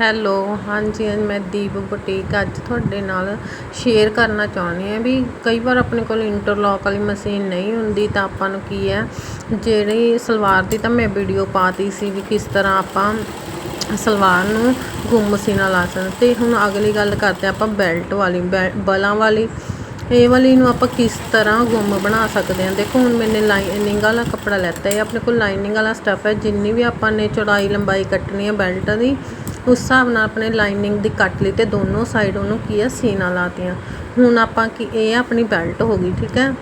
Hello, ਹਾਂਜੀ ਅੱਜ ਮੈਂ ਦੀਪ ਬੁਟੀਕ ਅੱਜ ਤੁਹਾਡੇ ਨਾਲ ਸ਼ੇਅਰ ਕਰਨਾ ਚਾਹੁੰਦੀ ਹਾਂ ਵੀ ਕਈ ਵਾਰ ਆਪਣੇ ਕੋਲ ਇੰਟਰਲੌਕ ਵਾਲੀ ਮਸ਼ੀਨ ਨਹੀਂ ਹੁੰਦੀ ਤਾਂ ਆਪਾਂ ਨੂੰ ਕੀ ਹੈ, ਜਿਹੜੀ ਸਲਵਾਰ ਦੀ ਤਾਂ ਮੈਂ ਵੀਡੀਓ ਪਾਤੀ ਸੀ ਵੀ ਕਿਸ ਤਰ੍ਹਾਂ ਆਪਾਂ ਸਲਵਾਰ ਨੂੰ ਗੁੰਮ ਮਸ਼ੀਨਾਂ ਲਾ ਸਕਦੇ ਤੇ ਹੁਣ ਅਗਲੀ ਗੱਲ ਕਰਦੇ ਆਪਾਂ ਬੈਲਟ ਵਾਲੀ ਬਲਾਂ ਵਾਲੀ। ਇਹ ਵਾਲੀ ਨੂੰ ਆਪਾਂ ਕਿਸ ਤਰ੍ਹਾਂ ਗੁੰਮ ਬਣਾ ਸਕਦੇ ਹਾਂ? ਦੇਖੋ, ਹੁਣ ਮੈਨੇ ਲਾਈਨਿੰਗ ਵਾਲਾ ਕੱਪੜਾ ਲੈਤਾ ਹੈ, ਆਪਣੇ ਕੋਲ ਲਾਈਨਿੰਗ ਵਾਲਾ ਸਟੱਫ ਹੈ। ਜਿੰਨੀ ਵੀ ਆਪਾਂ ਨੇ ਚੌੜਾਈ, ਲੰਬਾਈ ਕੱਟਣੀ ਹੈ ਬੈਲਟ ਦੀ ਉਸ ਹਿਸਾਬ ਨਾਲ ਆਪਣੇ ਲਾਈਨਿੰਗ ਦੀ ਕੱਟ ਲਈ ਤੇ ਦੋਨੋਂ ਸਾਈਡ ਉਹਨੂੰ ਕੀ ਹੈ ਸੀਨਾ ਲਾਤੀਆਂ ਹੁਣ ਆਪਾਂ ਕੀ, ਇਹ ਆਪਣੀ ਬੈਲਟ ਹੋ ਗਈ, ਠੀਕ ਹੈ?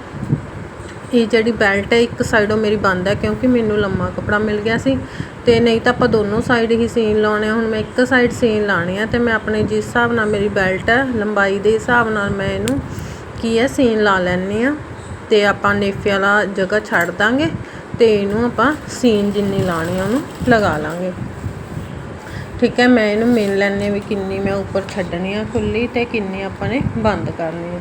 ਇਹ ਜਿਹੜੀ ਬੈਲਟ ਹੈ, ਇੱਕ ਸਾਈਡੋਂ ਮੇਰੀ ਬੰਦ ਹੈ ਕਿਉਂਕਿ ਮੈਨੂੰ ਲੰਮਾ ਕੱਪੜਾ ਮਿਲ ਗਿਆ ਸੀ ਤੇ ਨਹੀਂ ਤਾਂ ਆਪਾਂ ਦੋਨੋਂ ਸਾਈਡ ਹੀ ਸੀਨ ਲਾਉਣੇ ਹੁਣ ਮੈਂ ਇੱਕ ਸਾਈਡ ਸੀਨ ਲਾਣੀ ਆ ਤੇ ਮੈਂ ਆਪਣੇ ਜਿਸ ਹਿਸਾਬ ਨਾਲ ਮੇਰੀ ਬੈਲਟ ਹੈ, ਲੰਬਾਈ ਦੇ ਹਿਸਾਬ ਨਾਲ ਮੈਂ ਇਹਨੂੰ ਕੀ ਹੈ, ਸੀਨ ਲਾ ਲੈਣੀ ਆ ਤੇ ਆਪਾਂ ਨੇਫੇ ਵਾਲਾ ਜਗ੍ਹਾ ਛੱਡ ਦਾਂਗੇ ਤੇ ਇਹਨੂੰ ਆਪਾਂ ਸੀਨ ਜਿੰਨੀ ਲਾਣੀ ਆ, ਉਹਨੂੰ ਲਗਾ ਲਾਂਗੇ। ਠੀਕ ਹੈ, ਮੈਂ ਇਹਨੂੰ ਮਿਲ ਲੈਣੇ ਵੀ ਕਿੰਨੀ ਮੈਂ ਉੱਪਰ ਛੱਡਣੀ ਆ ਖੁੱਲੀ ਤੇ ਕਿੰਨੀ ਆਪਾਂ ਨੇ ਬੰਦ ਕਰਨੀ ਆ।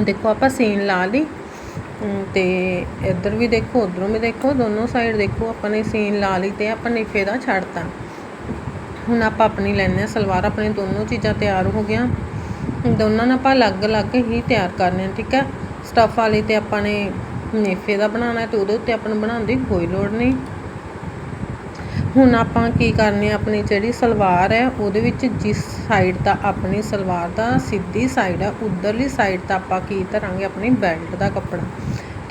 ਦੇਖੋ, ਆਪਾਂ ਸੀਨ ਲਾ ਲਈ। ਤੇ ਇੱਧਰ ਵੀ ਦੇਖੋ, ਉਧਰੋਂ ਵੀ ਦੇਖੋ, ਦੋਨੋਂ ਸਾਈਡ ਦੇਖੋ, ਆਪਾਂ ਨੇ ਸੀਨ ਲਾ ਲਈ ਤੇ ਆਪਾਂ ਨਿਫੇ ਦਾ ਛੱਡਤਾ। ਹੁਣ ਆਪਾਂ ਆਪਣੀ ਲੈਣੇ ਆ ਸਲਵਾਰ ਆਪਣੇ ਦੋਨੋਂ ਚੀਜ਼ਾਂ ਤਿਆਰ ਹੋ ਗਈਆਂ। ਦੋਨਾਂ ਨੂੰ ਆਪਾਂ ਅਲੱਗ-ਅਲੱਗ ਹੀ ਤਿਆਰ ਕਰਨੇ ਆ, ਠੀਕ ਹੈ। ਸਟਫ ਵਾਲੀ ਤੇ ਆਪਾਂ ਨੇ ਨੇਫੇ ਦਾ ਬਣਾਉਣਾ ਤੇ ਉਹਦੇ ਉੱਤੇ ਆਪਾਂ ਨੂੰ ਬਣਾਉਣ ਦੀ ਕੋਈ ਲੋੜ ਨਹੀਂ। ਹੁਣ ਆਪਾਂ ਕੀ ਕਰਨੀ ਆਪਣੀ ਜਿਹੜੀ ਸਲਵਾਰ ਹੈ, ਉਹਦੇ ਵਿੱਚ ਜਿਸ ਸਾਈਡ ਦਾ ਆਪਣੀ ਸਲਵਾਰ ਦਾ ਸਿੱਧੀ ਸਾਈਡ ਹੈ ਉਧਰਲੀ ਸਾਈਡ ਤਾਂ ਆਪਾਂ ਕੀ ਧਰਾਂਗੇ, ਆਪਣੀ ਬੈਲਟ ਦਾ ਕੱਪੜਾ।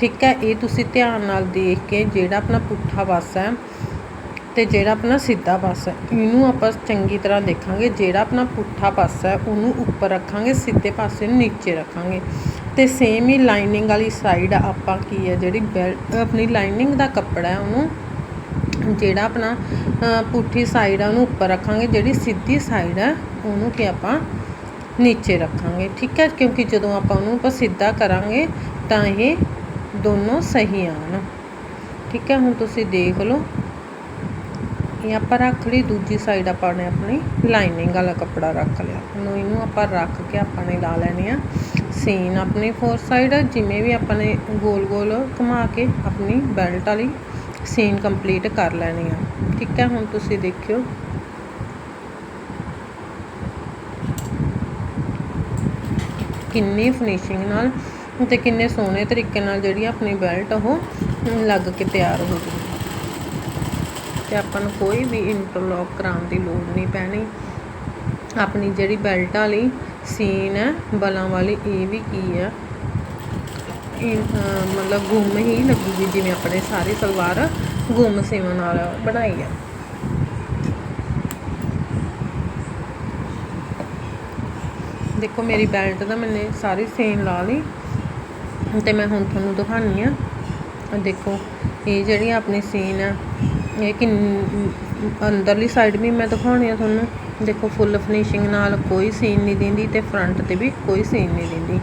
ਠੀਕ ਹੈ, ਇਹ ਤੁਸੀਂ ਧਿਆਨ ਨਾਲ ਦੇਖ ਕੇ ਜਿਹੜਾ ਆਪਣਾ ਪੁੱਠਾ ਪਾਸਾ ਹੈ ਤੇ ਜਿਹੜਾ ਆਪਣਾ ਸਿੱਧਾ ਪਾਸਾ ਇਹਨੂੰ ਆਪਾਂ ਚੰਗੀ ਤਰ੍ਹਾਂ ਦੇਖਾਂਗੇ। ਜਿਹੜਾ ਆਪਣਾ ਪੁੱਠਾ ਪਾਸਾ ਹੈ, ਉਹਨੂੰ ਉੱਪਰ ਰੱਖਾਂਗੇ, ਸਿੱਧੇ ਪਾਸੇ ਨੂੰ ਨੀਚੇ ਰੱਖਾਂਗੇ। ਤੇ ਸੇਮ ਹੀ ਲਾਈਨਿੰਗ ਵਾਲੀ ਸਾਈਡ ਆਪਾਂ ਕੀ ਹੈ ਜਿਹੜੀ ਬੈਲਟ ਆਪਣੀ ਲਾਈਨਿੰਗ ਦਾ ਕੱਪੜਾ ਹੈ ਉਹਨੂੰ, ਜਿਹੜਾ ਆਪਣਾ ਪੁੱਠੀ ਸਾਈਡ ਆ, ਉਹਨੂੰ ਉੱਪਰ ਰੱਖਾਂਗੇ, ਜਿਹੜੀ ਸਿੱਧੀ ਸਾਈਡ ਹੈ ਉਹਨੂੰ ਕਿ ਆਪਾਂ ਨੀਚੇ ਰੱਖਾਂਗੇ, ਠੀਕ ਹੈ ਕਿਉਂਕਿ ਜਦੋਂ ਆਪਾਂ ਉਹਨੂੰ ਆਪਾਂ ਸਿੱਧਾ ਕਰਾਂਗੇ, ਤਾਂ ਇਹ ਦੋਨੋਂ ਸਹੀ ਆਣ ਠੀਕ ਹੈ ਹੁਣ ਤੁਸੀਂ ਦੇਖ ਲਓ। ਇਹ ਆਪਾਂ ਰੱਖ ਲਈ, ਦੂਜੀ ਸਾਈਡ ਆਪਾਂ ਨੇ ਆਪਣੀ ਲਾਈਨਿੰਗ ਵਾਲਾ ਕੱਪੜਾ ਰੱਖ ਲਿਆ। ਹੁਣ ਇਹਨੂੰ ਆਪਾਂ ਰੱਖ ਕੇ ਆਪਾਂ ਨੇ ਲਾ ਲੈਣੀ ਆ। ਸੀਨ ਆਪਣੀ ਫੋਰ ਸਾਈਡ ਜਿਵੇਂ ਵੀ ਆਪਾਂ ਨੇ ਗੋਲ ਗੋਲ ਘੁਮਾ ਕੇ ਆਪਣੀ ਬੈਲਟ ਵਾਲੀ ਸੀਨ ਕੰਪਲੀਟ ਕਰ ਲੈਣੀ ਆ। ਠੀਕ ਹੈ ਹੁਣ ਤੁਸੀਂ ਦੇਖਿਓ। ਕਿੰਨੀ ਫਿਨਿਸ਼ਿੰਗ ਨਾਲ ਤੇ ਕਿੰਨੇ ਸੋਹਣੇ ਤਰੀਕੇ ਨਾਲ ਜਿਹੜੀ ਆਪਣੀ ਬੈਲਟ ਉਹ ਲੱਗ ਕੇ ਤਿਆਰ ਹੋ ਗਈ। ਤੇ ਆਪਾਂ ਨੂੰ ਕੋਈ ਵੀ ਇੰਟਰਲੌਕ ਕਰਾਉਣ ਦੀ ਲੋੜ ਨਹੀਂ ਪੈਣੀ। ਆਪਣੀ ਜਿਹੜੀ ਬੈਲਟ ਵਾਲੀ ਸੀਨ ਹੈ, ਬਲਾਂ ਵਾਲੀ, ਇਹ ਵੀ ਕੀ ਆ ਇਹ ਮਤਲਬ ਗੁੰਮ ਹੀ ਲੱਗੂਗੀ ਜਿਵੇਂ ਆਪਣੇ ਸਾਰੇ ਸਲਵਾਰ ਗੁੰਮ ਸਿਮਨ ਨਾਲ ਬਣਾਈ ਆ ਦੇਖੋ, ਮੇਰੀ ਬੈਲਟ ਦਾ ਮੈਨੇ ਸਾਰੀ ਸੀਨ ਲਾ ਲਈ, ਤੇ ਮੈਂ ਹੁਣ ਤੁਹਾਨੂੰ ਦਿਖਾਣੀ ਆ। ਦੇਖੋ, ਇਹ ਜਿਹੜੀ ਆਪਣੀ ਸੀਨ ਆ ਇਹ ਕਿ ਅੰਦਰਲੀ ਸਾਈਡ ਵੀ ਮੈਂ ਦਿਖਾਉਣੀ ਆ ਤੁਹਾਨੂੰ। ਦੇਖੋ ਫੁੱਲ ਫਿਨਿਸ਼ਿੰਗ ਨਾਲ ਕੋਈ ਸੀਨ ਨਹੀਂ ਦਿੰਦੀ ਤੇ ਫਰੰਟ ਤੇ ਵੀ ਕੋਈ ਸੀਨ ਨਹੀਂ ਦਿੰਦੀ।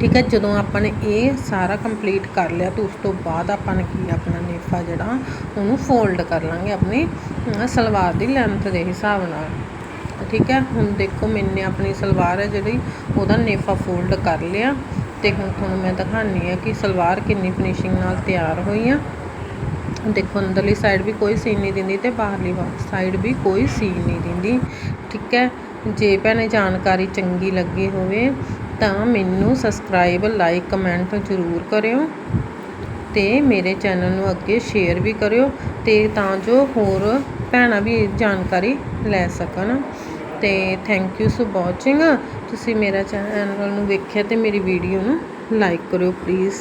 ਠੀਕ ਹੈ, ਜਦੋਂ ਆਪਾਂ ਨੇ ਇਹ ਸਾਰਾ ਕੰਪਲੀਟ ਕਰ ਲਿਆ ਤਾਂ ਉਸ ਤੋਂ ਬਾਅਦ ਆਪਾਂ ਨੇ ਕੀ ਆਪਣਾ ਨੇਫਾ ਜਿਹੜਾ, ਉਹਨੂੰ ਫੋਲਡ ਕਰ ਲਾਂਗੇ ਆਪਣੀ ਸਲਵਾਰ ਦੀ ਲੈਂਥ ਦੇ ਹਿਸਾਬ ਨਾਲ। ਠੀਕ ਹੈ, ਹੁਣ ਦੇਖੋ, ਮੈਨੇ ਆਪਣੀ ਸਲਵਾਰ ਹੈ ਜਿਹੜੀ, ਉਹਦਾ ਨੇਫਾ ਫੋਲਡ ਕਰ ਲਿਆ ਤੇ ਹੁਣ ਤੁਹਾਨੂੰ ਮੈਂ ਦਿਖਾਣੀ ਆ ਕਿ ਸਲਵਾਰ ਕਿੰਨੀ ਫਿਨਿਸ਼ਿੰਗ ਨਾਲ ਤਿਆਰ ਹੋਈ ਆ। ਦੇਖੋ, ਅੰਦਰਲੀ ਸਾਈਡ ਵੀ ਕੋਈ ਸੀਨ ਨਹੀਂ ਦਿੰਦੀ ਤੇ ਬਾਹਰਲੀ ਸਾਈਡ ਵੀ ਕੋਈ ਸੀਨ ਨਹੀਂ ਦਿੰਦੀ। ਠੀਕ ਹੈ? ਜੇ ਭੈਣੇ ਜਾਣਕਾਰੀ ਚੰਗੀ ਲੱਗੀ ਹੋਵੇ ਤਾਂ ਮੈਨੂੰ ਸਬਸਕ੍ਰਾਈਬ ਲਾਈਕ ਕਮੈਂਟ ਜ਼ਰੂਰ ਕਰਿਓ ਤੇ ਮੇਰੇ ਚੈਨਲ ਨੂੰ ਅੱਗੇ ਸ਼ੇਅਰ ਵੀ ਕਰਿਓ ਤੇ ਤਾਂ ਜੋ ਹੋਰ ਭੈਣਾਂ ਵੀ ਜਾਣਕਾਰੀ ਲੈ ਸਕਣ। ਤੇ ਥੈਂਕ ਯੂ ਸੋ ਵਾਚਿੰਗ ਤੁਸੀਂ ਮੇਰਾ ਚੈਨਲ ਨੂੰ ਵੇਖਿਆ ਤੇ ਮੇਰੀ ਵੀਡੀਓ ਨੂੰ ਲਾਈਕ ਕਰਿਓ ਪਲੀਜ਼